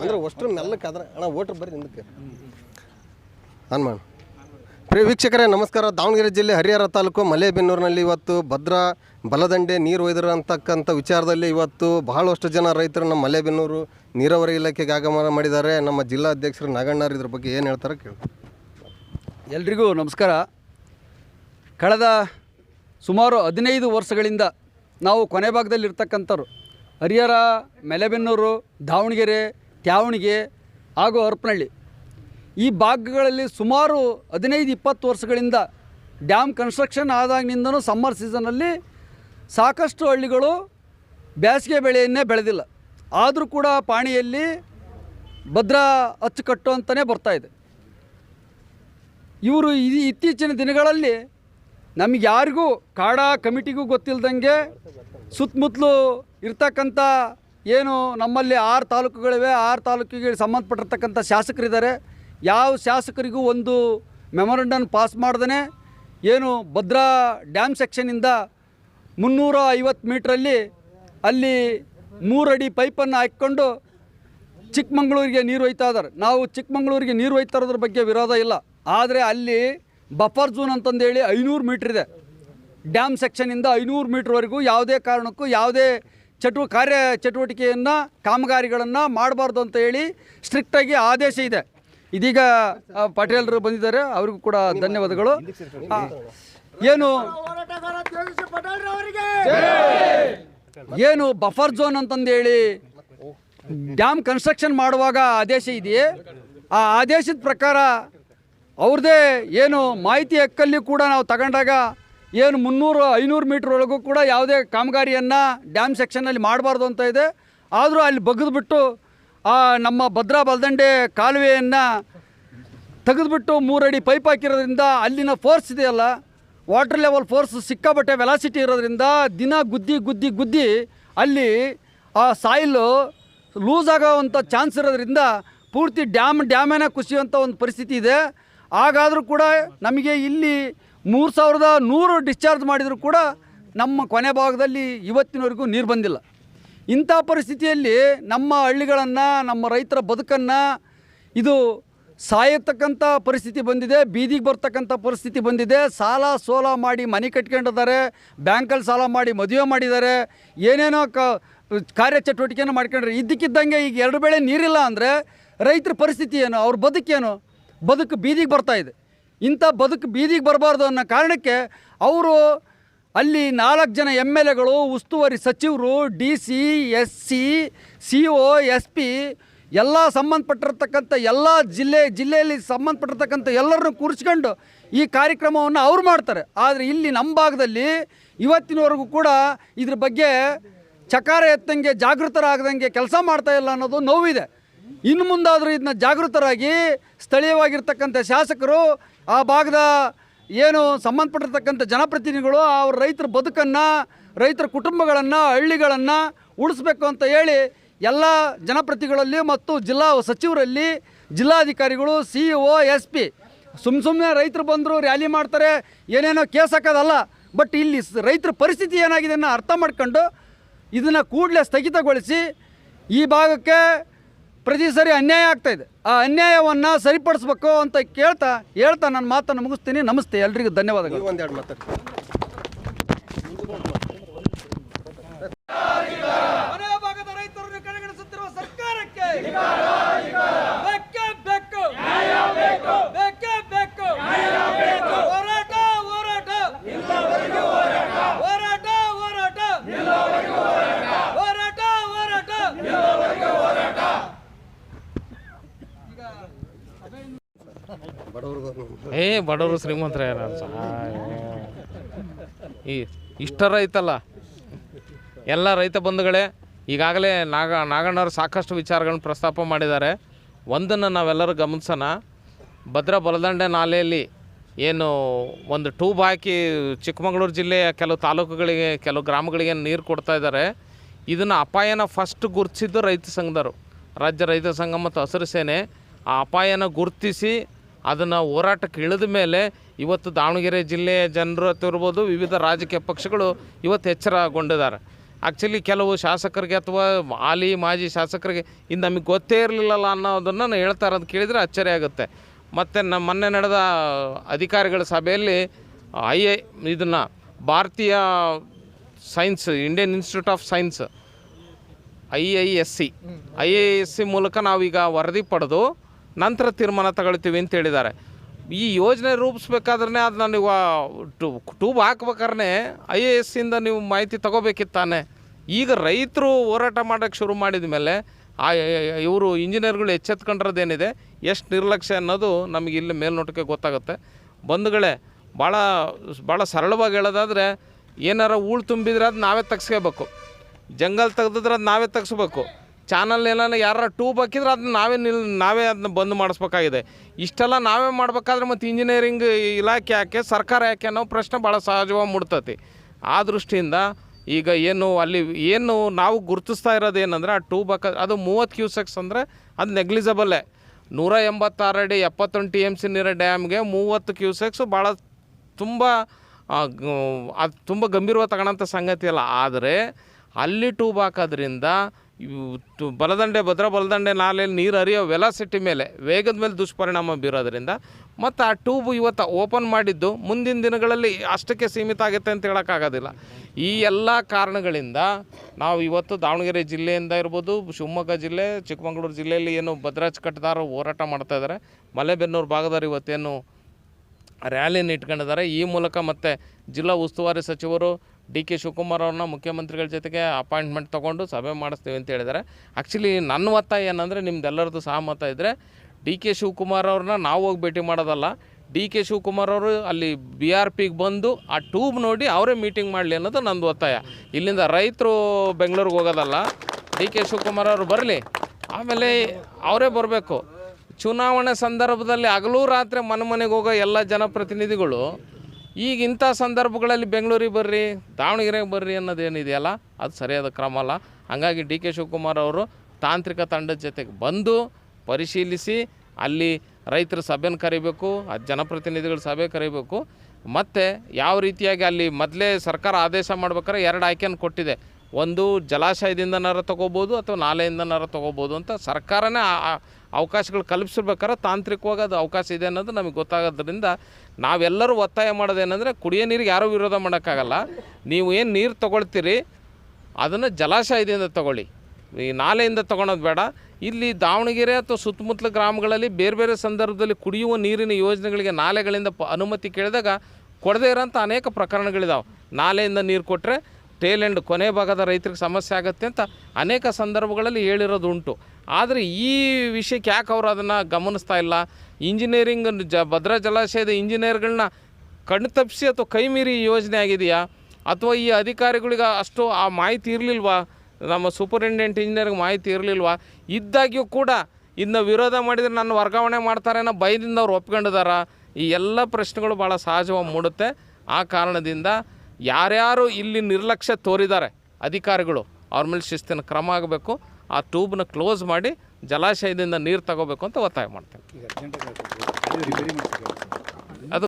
ಅಂದ್ರೆ ಅಷ್ಟು ಮೆಲ್ಲಕ್ಕೆ ಅಣ್ಣ ಓಟ್ರ್ ಬರ್ರಿ ಹಿಂದಕ್ಕೆ ಹನುಮಾನ್ ಪ್ರಿಯ ವೀಕ್ಷಕರೇ, ನಮಸ್ಕಾರ. ದಾವಣಗೆರೆ ಜಿಲ್ಲೆ ಹರಿಹರ ತಾಲೂಕು ಮಲೇಬೆನ್ನೂರಿನಲ್ಲಿ ಇವತ್ತು ಭದ್ರಾ, ಬಲದಂಡೆ ನೀರು ಒಯ್ದರು ಅಂತಕ್ಕಂಥ ವಿಚಾರದಲ್ಲಿ ಇವತ್ತು ಬಹಳಷ್ಟು ಜನ ರೈತರು ನಮ್ಮ ಮಲೇಬೆನ್ನೂರು ನೀರಾವರಿ ಇಲಾಖೆಗೆ ಆಗಮನ ಮಾಡಿದ್ದಾರೆ. ನಮ್ಮ ಜಿಲ್ಲಾಧ್ಯಕ್ಷರು ನಾಗಣ್ಣವ್ರು ಇದ್ರ ಬಗ್ಗೆ ಏನು ಹೇಳ್ತಾರೆ ಕೇಳಿ. ಎಲ್ರಿಗೂ ನಮಸ್ಕಾರ. ಕಳೆದ ಸುಮಾರು ಹದಿನೈದು ವರ್ಷಗಳಿಂದ ನಾವು ಕೊನೆ ಭಾಗದಲ್ಲಿ ಇರ್ತಕ್ಕಂಥವ್ರು ಹರಿಹರ, ಮೆಲೆಬೆನ್ನೂರು, ದಾವಣಗೆರೆ, ತ್ಯಾವಣಿಗೆ ಹಾಗೂ ಹರಪನಹಳ್ಳಿ. ಈ ಭಾಗಗಳಲ್ಲಿ ಸುಮಾರು ಹದಿನೈದು ಇಪ್ಪತ್ತು ವರ್ಷಗಳಿಂದ ಡ್ಯಾಮ್ ಕನ್ಸ್ಟ್ರಕ್ಷನ್ ಆದಾಗಿನಿಂದನೂ ಸಮ್ಮರ್ ಸೀಸನಲ್ಲಿ ಸಾಕಷ್ಟು ಹಳ್ಳಿಗಳು ಬೇಸಿಗೆ ಬೆಳೆಯನ್ನೇ ಬೆಳೆದಿಲ್ಲ. ಆದರೂ ಕೂಡ ಪಾಣಿಯಲ್ಲಿ ಭದ್ರಾ ಅಚ್ಚುಕಟ್ಟು ಅಂತಲೇ ಬರ್ತಾಯಿದೆ ಇವರು ಇತ್ತೀಚಿನ ದಿನಗಳಲ್ಲಿ ನಮಗೆ ಯಾರಿಗೂ, ಕಾಡಾ ಕಮಿಟಿಗೂ ಗೊತ್ತಿಲ್ಲದಂಗೆ ಸುತ್ತಮುತ್ತಲು ಇರ್ತಕ್ಕಂಥ ಏನು ನಮ್ಮಲ್ಲಿ ಆರು ತಾಲೂಕುಗಳಿವೆ, ಆರು ತಾಲೂಕಿಗೆ ಸಂಬಂಧಪಟ್ಟಿರ್ತಕ್ಕಂಥ ಶಾಸಕರಿದ್ದಾರೆ. ಯಾವ ಶಾಸಕರಿಗೂ ಒಂದು ಮೆಮೊರಂಡನ್ ಪಾಸ್ ಮಾಡ್ದೇ ಏನು ಭದ್ರಾ ಡ್ಯಾಮ್ ಸೆಕ್ಷನಿಂದ ಮುನ್ನೂರ ಐವತ್ತು ಮೀಟ್ರಲ್ಲಿ ಅಲ್ಲಿ ಮೂರಡಿ ಪೈಪನ್ನು ಹಾಕ್ಕೊಂಡು ಚಿಕ್ಕಮಂಗ್ಳೂರಿಗೆ ನೀರು ಒಯ್ತಾ ಇದ್ದಾರೆ. ನಾವು ಚಿಕ್ಕಮಂಗ್ಳೂರಿಗೆ ನೀರು ಒಯ್ತಾ ಇರೋದ್ರ ಬಗ್ಗೆ ವಿರೋಧ ಇಲ್ಲ. ಆದರೆ ಅಲ್ಲಿ ಬಫರ್ ಝೋನ್ ಅಂತಂದೇಳಿ ಐನೂರು ಮೀಟ್ರ್ ಇದೆ. ಡ್ಯಾಮ್ ಸೆಕ್ಷನಿಂದ ಐನೂರು ಮೀಟ್ರ್ವರೆಗೂ ಯಾವುದೇ ಕಾರಣಕ್ಕೂ ಯಾವುದೇ ಚಟುವ, ಕಾರ್ಯ ಚಟುವಟಿಕೆಯನ್ನು, ಕಾಮಗಾರಿಗಳನ್ನು ಮಾಡಬಾರ್ದು ಅಂತ ಹೇಳಿ ಸ್ಟ್ರಿಕ್ಟಾಗಿ ಆದೇಶ ಇದೆ. ಇದೀಗ ಪಟೇಲ್ರು ಬಂದಿದ್ದಾರೆ. ಅವ್ರಿಗೂ ಕೂಡ ಧನ್ಯವಾದಗಳು. ಏನು? ಏನು ಬಫರ್ ಝೋನ್ ಅಂತಂದೇಳಿ ಡ್ಯಾಮ್ ಕನ್ಸ್ಟ್ರಕ್ಷನ್ ಮಾಡುವಾಗ ಆದೇಶ ಇದೆಯೇ? ಆ ಆದೇಶದ ಪ್ರಕಾರ ಅವ್ರದ್ದೇ ಏನು ಮಾಹಿತಿ ಹಕ್ಕಲ್ಲಿ ಕೂಡ ನಾವು ತಗೊಂಡಾಗ ಏನು ಮುನ್ನೂರು, ಐನೂರು ಮೀಟ್ರ್ ಒಳಗೂ ಕೂಡ ಯಾವುದೇ ಕಾಮಗಾರಿಯನ್ನು ಡ್ಯಾಮ್ ಸೆಕ್ಷನಲ್ಲಿ ಮಾಡಬಾರ್ದು ಅಂತ ಇದೆ. ಆದರೂ ಅಲ್ಲಿ ಬಗೆದ್ಬಿಟ್ಟು, ಆ, ನಮ್ಮ ಭದ್ರಾ ಬಲದಂಡೆ ಕಾಲುವೆಯನ್ನು ತೆಗೆದುಬಿಟ್ಟು ಮೂರಡಿ ಪೈಪ್ ಹಾಕಿರೋದ್ರಿಂದ ಅಲ್ಲಿನ ಫೋರ್ಸ್ ಇದೆಯಲ್ಲ ವಾಟರ್ ಲೆವೆಲ್ ಫೋರ್ಸ್ ಸಿಕ್ಕಾಬಟ್ಟೆ ವೆಲಾಸಿಟಿ ಇರೋದ್ರಿಂದ ದಿನ ಗುದ್ದಿ ಗುದ್ದಿ ಗುದ್ದಿ ಅಲ್ಲಿ ಆ ಸಾಯಿಲು ಲೂಸ್ ಆಗೋವಂಥ ಚಾನ್ಸ್ ಇರೋದ್ರಿಂದ ಪೂರ್ತಿ ಡ್ಯಾಮ್ ಡ್ಯಾಮೇನ ಕುಸಿಯುವಂಥ ಒಂದು ಪರಿಸ್ಥಿತಿ ಇದೆ. ಹಾಗಾದರೂ ಕೂಡ ನಮಗೆ ಇಲ್ಲಿ ಮೂರು ಸಾವಿರದ ನೂರು ಡಿಸ್ಚಾರ್ಜ್ ಮಾಡಿದರೂ ಕೂಡ ನಮ್ಮ ಕೊನೆ ಭಾಗದಲ್ಲಿ ಇವತ್ತಿನವರೆಗೂ ನೀರು ಬಂದಿಲ್ಲ. ಇಂಥ ಪರಿಸ್ಥಿತಿಯಲ್ಲಿ ನಮ್ಮ ಹಳ್ಳಿಗಳನ್ನು, ನಮ್ಮ ರೈತರ ಬದುಕನ್ನು ಇದು ಸಾಯತಕ್ಕಂಥ ಪರಿಸ್ಥಿತಿ ಬಂದಿದೆ, ಬೀದಿಗೆ ಬರ್ತಕ್ಕಂಥ ಪರಿಸ್ಥಿತಿ ಬಂದಿದೆ. ಸಾಲ ಸೋಲ ಮಾಡಿ ಮನೆ ಕಟ್ಕೊಂಡಿದ್ದಾರೆ, ಬ್ಯಾಂಕಲ್ಲಿ ಸಾಲ ಮಾಡಿ ಮದುವೆ ಮಾಡಿದ್ದಾರೆ. ಏನೇನೋ ಕ ಕಾರ್ಯಚಟುವಟಿಕೆಯನ್ನು ಮಾಡ್ಕೊಂಡ್ರೆ ಇದ್ದಕ್ಕಿದ್ದಂಗೆ ಈಗ ಎರಡು ಬೆಳೆ ನೀರಿಲ್ಲ ಅಂದರೆ ರೈತರ ಪರಿಸ್ಥಿತಿ ಏನು? ಅವ್ರ ಬದುಕೇನು? ಬದುಕು ಬೀದಿಗೆ ಬರ್ತಾ ಇದೆ. ಇಂಥ ಬದುಕು ಬೀದಿಗೆ ಬರಬಾರ್ದು ಅನ್ನೋ ಕಾರಣಕ್ಕೆ ಅವರು ಅಲ್ಲಿ ನಾಲ್ಕು ಜನ ಎಂ ಎಲ್ ಎಗಳು, ಉಸ್ತುವಾರಿ ಸಚಿವರು, D C, S C C O, S P ಎಲ್ಲ ಸಂಬಂಧಪಟ್ಟಿರ್ತಕ್ಕಂಥ ಎಲ್ಲ ಜಿಲ್ಲೆ, ಜಿಲ್ಲೆಯಲ್ಲಿ ಸಂಬಂಧಪಟ್ಟಿರ್ತಕ್ಕಂಥ ಎಲ್ಲರನ್ನು ಕೂರಿಸ್ಕೊಂಡು ಈ ಕಾರ್ಯಕ್ರಮವನ್ನು ಅವ್ರು ಮಾಡ್ತಾರೆ. ಆದರೆ ಇಲ್ಲಿ ನಮ್ಮ ಭಾಗದಲ್ಲಿ ಇವತ್ತಿನವರೆಗೂ ಕೂಡ ಇದ್ರ ಬಗ್ಗೆ ಚಕಾರ ಎತ್ತಂಗೆ ಜಾಗೃತರಾಗದಂಗೆ ಕೆಲಸ ಮಾಡ್ತಾ ಇಲ್ಲ ಅನ್ನೋದು ನೋವಿದೆ. ಇನ್ನು ಮುಂದಾದರೂ ಇದನ್ನ ಜಾಗೃತರಾಗಿ ಸ್ಥಳೀಯವಾಗಿರ್ತಕ್ಕಂಥ ಶಾಸಕರು, ಆ ಭಾಗದ ಏನು ಸಂಬಂಧಪಟ್ಟಿರ್ತಕ್ಕಂಥ ಜನಪ್ರತಿನಿಧಿಗಳು ಅವ್ರ ರೈತರ ಬದುಕನ್ನು, ರೈತರ ಕುಟುಂಬಗಳನ್ನು, ಹಳ್ಳಿಗಳನ್ನು ಉಳಿಸ್ಬೇಕು ಅಂತ ಹೇಳಿ ಎಲ್ಲ ಜನಪ್ರತಿಗಳಲ್ಲಿ ಮತ್ತು ಜಿಲ್ಲಾ ಸಚಿವರಲ್ಲಿ ಜಿಲ್ಲಾಧಿಕಾರಿಗಳು, C E O, S P ಸುಮ್ಮ ಸುಮ್ಮನೆ ರೈತರು ಬಂದರು ರ್ಯಾಲಿ ಮಾಡ್ತಾರೆ, ಏನೇನೋ ಕೇಸ್ ಹಾಕೋದಲ್ಲ. ಬಟ್ ಇಲ್ಲಿ ರೈತರ ಪರಿಸ್ಥಿತಿ ಏನಾಗಿದೆ ಅನ್ನೋ ಅರ್ಥ ಮಾಡ್ಕೊಂಡು ಇದನ್ನು ಕೂಡಲೇ ಸ್ಥಗಿತಗೊಳಿಸಿ ಈ ಭಾಗಕ್ಕೆ ಪ್ರತಿ ಸರಿ ಅನ್ಯಾಯ ಆಗ್ತಾಯಿದೆ ಆ ಅನ್ಯಾಯವನ್ನು ಸರಿಪಡಿಸ್ಬೇಕು ಅಂತ ಕೇಳ್ತಾ, ಹೇಳ್ತಾ ನನ್ನ ಮಾತನ್ನು ಮುಗಿಸ್ತೀನಿ. ನಮಸ್ತೆ. ಎಲ್ರಿಗೂ ಧನ್ಯವಾದಗಳು. ಒಂದೆರಡು ಮಾತಾಡಿ ಮನೆ ಭಾಗದ ರೈತರನ್ನು ಕಡೆಗಣಿಸುತ್ತಿರುವ ಸರ್ಕಾರಕ್ಕೆ ಬೇಕೇ ಬೇಕು ಬೇಕೇ ಬೇಕು ಹೋರಾಟ ಹೋರಾಟ ಹೋರಾಟ ಹೋರಾಟ ಹೋರಾಟ ಹೋರಾಟ ಬಡವ್ರಿಗೂ ಏ, ಬಡವರು ಶ್ರೀಮಂತರ ಯಾರು ಈ ಇಷ್ಟರ ಐತಲ್ಲ ಎಲ್ಲ ರೈತ ಬಂಧುಗಳೇ, ಈಗಾಗಲೇ ನಾಗ, ನಾಗಣ್ಣವರು ಸಾಕಷ್ಟು ವಿಚಾರಗಳನ್ನು ಪ್ರಸ್ತಾಪ ಮಾಡಿದ್ದಾರೆ. ಒಂದನ್ನು ನಾವೆಲ್ಲರೂ ಗಮನಿಸೋಣ. ಭದ್ರಾ ಬಲದಂಡೆ ನಾಲೆಯಲ್ಲಿ ಏನು ಒಂದು ಟ್ಯೂಬ್ ಹಾಕಿ ಚಿಕ್ಕಮಗಳೂರು ಜಿಲ್ಲೆಯ ಕೆಲವು ತಾಲೂಕುಗಳಿಗೆ, ಕೆಲವು ಗ್ರಾಮಗಳಿಗೆ ನೀರು ಕೊಡ್ತಾ ಇದ್ದಾರೆ. ಇದನ್ನು ಅಪಾಯನ ಫಸ್ಟ್ ಗುರುತಿಸಿದ್ದು ರೈತ ಸಂಘದವರು. ರಾಜ್ಯ ರೈತ ಸಂಘ ಮತ್ತು ಹಸಿರು ಸೇನೆ ಆ ಅಪಾಯನ ಗುರುತಿಸಿ ಅದನ್ನು ಹೋರಾಟಕ್ಕೆ ಇಳಿದ ಮೇಲೆ ಇವತ್ತು ದಾವಣಗೆರೆ ಜಿಲ್ಲೆಯ ಜನರು ಇರ್ಬೋದು ವಿವಿಧ ರಾಜಕೀಯ ಪಕ್ಷಗಳು ಇವತ್ತು ಎಚ್ಚರಗೊಂಡಿದ್ದಾರೆ. ಆ್ಯಕ್ಚುಲಿ ಕೆಲವು ಶಾಸಕರಿಗೆ ಅಥವಾ ಹಾಲಿ ಮಾಜಿ ಶಾಸಕರಿಗೆ ಇದು ನಮಗೆ ಗೊತ್ತೇ ಇರಲಿಲ್ಲಲ್ಲ ಅನ್ನೋದನ್ನು ನಾನು ಹೇಳ್ತಾ ಇರೋದು ಕೇಳಿದರೆ ಅಚ್ಚರಿ ಆಗುತ್ತೆ. ಮತ್ತು ನಮ್ಮ ಮೊನ್ನೆ ನಡೆದ ಅಧಿಕಾರಿಗಳ ಸಭೆಯಲ್ಲಿ ಐ ಎ ಇದನ್ನು ಭಾರತೀಯ science Indian Institute of Science I I S C I I S C ಮೂಲಕ ನಾವೀಗ ವರದಿ ಪಡೆದು ನಂತರ ತೀರ್ಮಾನ ತಗೊಳ್ತೀವಿ ಅಂತ ಹೇಳಿದ್ದಾರೆ. ಈ ಯೋಜನೆ ರೂಪಿಸ್ಬೇಕಾದ್ರೆ ಅದು ನೀವು ಟೂ ಟ್ಯೂಬ್ ಹಾಕ್ಬೇಕಾದ್ರೆ ಐ ಎ ಎಸ್ ಇಂದ ನೀವು ಮಾಹಿತಿ ತಗೋಬೇಕಿತ್ತು ತಾನೆ ಈಗ ರೈತರು ಹೋರಾಟ ಮಾಡೋಕ್ಕೆ ಶುರು ಮಾಡಿದ ಮೇಲೆ ಆ ಇವರು ಇಂಜಿನಿಯರ್ಗಳು ಎಚ್ಚೆತ್ಕೊಂಡಿರೋದೇನಿದೆ, ಎಷ್ಟು ನಿರ್ಲಕ್ಷ್ಯ ಅನ್ನೋದು ನಮಗೆ ಇಲ್ಲಿ ಮೇಲ್ನೋಟಕ್ಕೆ ಗೊತ್ತಾಗುತ್ತೆ. ಬಂಧುಗಳೇ, ಭಾಳ ಭಾಳ ಸರಳವಾಗಿ ಹೇಳೋದಾದರೆ ಏನಾರ ಹೂಳು ತುಂಬಿದ್ರೆ ಅದು ನಾವೇ ತೆಗ್ಸ್ಕೋಬೇಕು. ಜಂಗಲ್ ತೆಗ್ದಿದ್ರೆ ಅದು ನಾವೇ ತೆಗಿಸ್ಬೇಕು. ಚಾನಲ್ ಏನಾರ ಯಾರ ಟ್ಯೂಬ್ ಹಾಕಿದ್ರೆ ಅದನ್ನ ನಾವೇ ನಿಲ್, ನಾವೇ ಅದನ್ನ ಬಂದ್ ಮಾಡಿಸ್ಬೇಕಾಗಿದೆ. ಇಷ್ಟೆಲ್ಲ ನಾವೇ ಮಾಡ್ಬೇಕಾದ್ರೆ ಮತ್ತು ಇಂಜಿನಿಯರಿಂಗ್ ಇಲಾಖೆ ಯಾಕೆ, ಸರ್ಕಾರ ಯಾಕೆ ಅನ್ನೋ ಪ್ರಶ್ನೆ ಭಾಳ ಸಹಜವಾಗಿ ಮೂಡ್ತತಿ. ಆ ದೃಷ್ಟಿಯಿಂದ ಈಗ ಏನು ಅಲ್ಲಿ, ಏನು ನಾವು ಗುರುತಿಸ್ತಾ ಇರೋದು ಏನಂದ್ರೆ ಆ ಟೂಬ್ ಹಾಕ, ಅದು ಮೂವತ್ತು ಕ್ಯೂಸೆಕ್ಸ್ ಅಂದರೆ ಅದು ನೆಗ್ಲಿಜಬಲ್ಲೇ ನೂರ ಎಂಬತ್ತಾರು ಅಡಿ ಎಪ್ಪತ್ತೊಂದು ಟಿ ಎಂ ಸಿ ನೀರ ಡ್ಯಾಮ್ಗೆ ಮೂವತ್ತು ಕ್ಯೂಸೆಕ್ಸು ಭಾಳ ತುಂಬ ಅದು ತುಂಬ ಗಂಭೀರವಾಗಿ ತಗೊಳ್ಳೋಂಥ ಸಂಗತಿ ಅಲ್ಲ. ಆದರೆ ಅಲ್ಲಿ ಟ್ಯೂಬ್ ಹಾಕೋದ್ರಿಂದ ಇವು ತು- ಬಲದಂಡೆ, ಭದ್ರಾ ಬಲದಂಡೆ ನಾಲೆಯಲ್ಲಿ ನೀರು ಹರಿಯೋ ವೆಲಾಸಿಟಿ ಮೇಲೆ, ವೇಗದ ಮೇಲೆ ದುಷ್ಪರಿಣಾಮ ಬೀರೋದ್ರಿಂದ. ಮತ್ತು ಆ ಟ್ಯೂಬ್ ಇವತ್ತು ಓಪನ್ ಮಾಡಿದ್ದು ಮುಂದಿನ ದಿನಗಳಲ್ಲಿ ಅಷ್ಟಕ್ಕೆ ಸೀಮಿತ ಆಗುತ್ತೆ ಅಂತ ಹೇಳೋಕ್ಕಾಗೋದಿಲ್ಲ. ಈ ಎಲ್ಲ ಕಾರಣಗಳಿಂದ ನಾವು ಇವತ್ತು ದಾವಣಗೆರೆ ಜಿಲ್ಲೆಯಿಂದ ಇರ್ಬೋದು, ಶಿವಮೊಗ್ಗ ಜಿಲ್ಲೆ, ಚಿಕ್ಕಮಗಳೂರು ಜಿಲ್ಲೆಯಲ್ಲಿ ಏನು ಭದ್ರಾಜ್ ಕಟ್ಟದಾರರು ಹೋರಾಟ ಮಾಡ್ತಾಯಿದ್ದಾರೆ ಮಲೆಬೆನ್ನೂರು ಭಾಗದವ್ರು ಇವತ್ತೇನು ರ್ಯಾಲಿಯನ್ನು ಇಟ್ಕೊಂಡಿದ್ದಾರೆ. ಈ ಮೂಲಕ ಮತ್ತೆ ಜಿಲ್ಲಾ ಉಸ್ತುವಾರಿ ಸಚಿವರು ಡಿ ಕೆ ಶಿವಕುಮಾರ್ ಅವ್ರನ್ನ ಮುಖ್ಯಮಂತ್ರಿಗಳ ಜೊತೆಗೆ ಅಪಾಯಿಂಟ್ಮೆಂಟ್ ತೊಗೊಂಡು ಸಭೆ ಮಾಡಿಸ್ತೀವಿ ಅಂತ ಹೇಳಿದ್ದಾರೆ. ಆ್ಯಕ್ಚುಲಿ ನನ್ನ ಒತ್ತಾಯ ಏನಂದರೆ ನಿಮ್ದೆಲ್ಲರದ್ದು ಸಹಮತ ಇದ್ದರೆ ಡಿ ಕೆ ಶಿವಕುಮಾರ್ ಅವ್ರನ್ನ ನಾವು ಹೋಗಿ ಭೇಟಿ ಮಾಡೋದಲ್ಲ. ಡಿ ಕೆ ಶಿವಕುಮಾರ್ ಅವರು ಅಲ್ಲಿ ಬಿ ಆರ್ ಪಿಗೆ ಬಂದು ಆ ಟ್ಯೂಬ್ ನೋಡಿ ಅವರೇ ಮೀಟಿಂಗ್ ಮಾಡಲಿ ಅನ್ನೋದು ನಂದು ಒತ್ತಾಯ. ಇಲ್ಲಿಂದ ರೈತರು ಬೆಂಗಳೂರಿಗೆ ಹೋಗೋದಲ್ಲ, ಡಿ ಕೆ ಶಿವಕುಮಾರ್ ಅವರು ಬರಲಿ. ಆಮೇಲೆ ಅವರೇ ಬರಬೇಕು. ಚುನಾವಣೆ ಸಂದರ್ಭದಲ್ಲಿ ಹಗಲು ರಾತ್ರಿ ಮನೆ ಮನೆಗೆ ಹೋಗೋ ಎಲ್ಲ ಜನಪ್ರತಿನಿಧಿಗಳು ಈಗ ಇಂಥ ಸಂದರ್ಭಗಳಲ್ಲಿ ಬೆಂಗಳೂರಿಗೆ ಬರ್ರಿ ದಾವಣಗೆರೆಗೆ ಬರ್ರಿ ಅನ್ನೋದೇನಿದೆಯಲ್ಲ, ಅದು ಸರಿಯಾದ ಕ್ರಮ ಅಲ್ಲ. ಹಾಗಾಗಿ ಡಿ ಕೆ ಶಿವಕುಮಾರ್ ಅವರು ತಾಂತ್ರಿಕ ತಂಡದ ಜೊತೆಗೆ ಬಂದು ಪರಿಶೀಲಿಸಿ, ಅಲ್ಲಿ ರೈತರ ಸಭೆನ ಕರಿಬೇಕು, ಆ ಜನಪ್ರತಿನಿಧಿಗಳ ಸಭೆ ಕರಿಬೇಕು. ಮತ್ತು ಯಾವ ರೀತಿಯಾಗಿ ಅಲ್ಲಿ ಮೊದಲೇ ಸರ್ಕಾರ ಆದೇಶ ಮಾಡ್ಬೇಕಾದ್ರೆ ಎರಡು ಆಯ್ಕೆಯನ್ನು ಕೊಟ್ಟಿದೆ. ಒಂದು ಜಲಾಶಯದಿಂದ ನರ ತಗೋಬೋದು ಅಥವಾ ನಾಲೆಯಿಂದ ನರ ತಗೋಬೋದು ಅಂತ ಸರ್ಕಾರನೇ ಅವಕಾಶಗಳು ಕಲ್ಪಿಸ್ಬೇಕಾದ್ರೆ ತಾಂತ್ರಿಕವಾಗಿ ಅದು ಅವಕಾಶ ಇದೆ ಅನ್ನೋದು ನಮಗೆ ಗೊತ್ತಾಗೋದ್ರಿಂದ ನಾವೆಲ್ಲರೂ ಒತ್ತಾಯ ಮಾಡೋದೇನೆಂದರೆ ಕುಡಿಯೋ ನೀರಿಗೆ ಯಾರೂ ವಿರೋಧ ಮಾಡೋಕ್ಕಾಗಲ್ಲ. ನೀವು ಏನು ನೀರು ತೊಗೊಳ್ತೀರಿ, ಅದನ್ನು ಜಲಾಶಯದಿಂದ ತಗೊಳ್ಳಿ. ಈ ನಾಲೆಯಿಂದ ತೊಗೊಳೋದು ಬೇಡ. ಇಲ್ಲಿ ದಾವಣಗೆರೆ ಅಥವಾ ಸುತ್ತಮುತ್ತಲ ಗ್ರಾಮಗಳಲ್ಲಿ ಬೇರೆ ಬೇರೆ ಸಂದರ್ಭದಲ್ಲಿ ಕುಡಿಯುವ ನೀರಿನ ಯೋಜನೆಗಳಿಗೆ ನಾಲೆಗಳಿಂದ ಅನುಮತಿ ಕೇಳಿದಾಗ ಕೊಡದೇ ಇರೋಂಥ ಅನೇಕ ಪ್ರಕರಣಗಳಿದಾವೆ. ನಾಲೆಯಿಂದ ನೀರು ಕೊಟ್ಟರೆ ಟೇಲ್ ಎಂಡ್ ಕೊನೆ ಭಾಗದ ರೈತರಿಗೆ ಸಮಸ್ಯೆ ಆಗುತ್ತೆ ಅಂತ ಅನೇಕ ಸಂದರ್ಭಗಳಲ್ಲಿ ಹೇಳಿರೋದು ಉಂಟು ಆದರೆ ಈ ವಿಷಯಕ್ಕೆ ಯಾಕೆ ಅವರು ಅದನ್ನು ಗಮನಿಸ್ತಾ ಇಲ್ಲ? ಇಂಜಿನಿಯರಿಂಗ್ ಜ, ಭದ್ರಾ ಜಲಾಶಯದ ಇಂಜಿನಿಯರ್ಗಳನ್ನ ಕಣ್ತಪ್ಪಿಸಿ ಅಥವಾ ಕೈ ಮೀರಿ ಯೋಜನೆ ಆಗಿದೆಯಾ? ಅಥವಾ ಈ ಅಧಿಕಾರಿಗಳಿಗೆ ಅಷ್ಟು ಆ ಮಾಹಿತಿ ಇರಲಿಲ್ವಾ? ನಮ್ಮ ಸೂಪರಿಂಟೆಂಡೆಂಟ್ ಇಂಜಿನಿಯರ್ಗೆ ಮಾಹಿತಿ ಇರಲಿಲ್ವಾ? ಇದ್ದಾಗ್ಯೂ ಕೂಡ ಇನ್ನು ವಿರೋಧ ಮಾಡಿದರೆ ನನ್ನ ವರ್ಗಾವಣೆ ಮಾಡ್ತಾರೆ ಅನ್ನೋ ಭಯದಿಂದ ಅವ್ರು ಒಪ್ಕೊಂಡಿದಾರ? ಈ ಎಲ್ಲ ಪ್ರಶ್ನೆಗಳು ಭಾಳ ಸಹಜವಾಗಿ ಮೂಡುತ್ತೆ. ಆ ಕಾರಣದಿಂದ ಯಾರ್ಯಾರು ಇಲ್ಲಿ ನಿರ್ಲಕ್ಷ್ಯ ತೋರಿದ್ದಾರೆ ಅಧಿಕಾರಿಗಳು, ಅವ್ರ ಮೇಲೆ ಶಿಸ್ತಿನ ಕ್ರಮ ಆಗಬೇಕು, ಆ ಟ್ಯೂಬ್ನ ಕ್ಲೋಸ್ ಮಾಡಿ ಜಲಾಶಯದಿಂದ ನೀರು ತಗೋಬೇಕು ಅಂತ ಒತ್ತಾಯ ಮಾಡ್ತೇನೆ.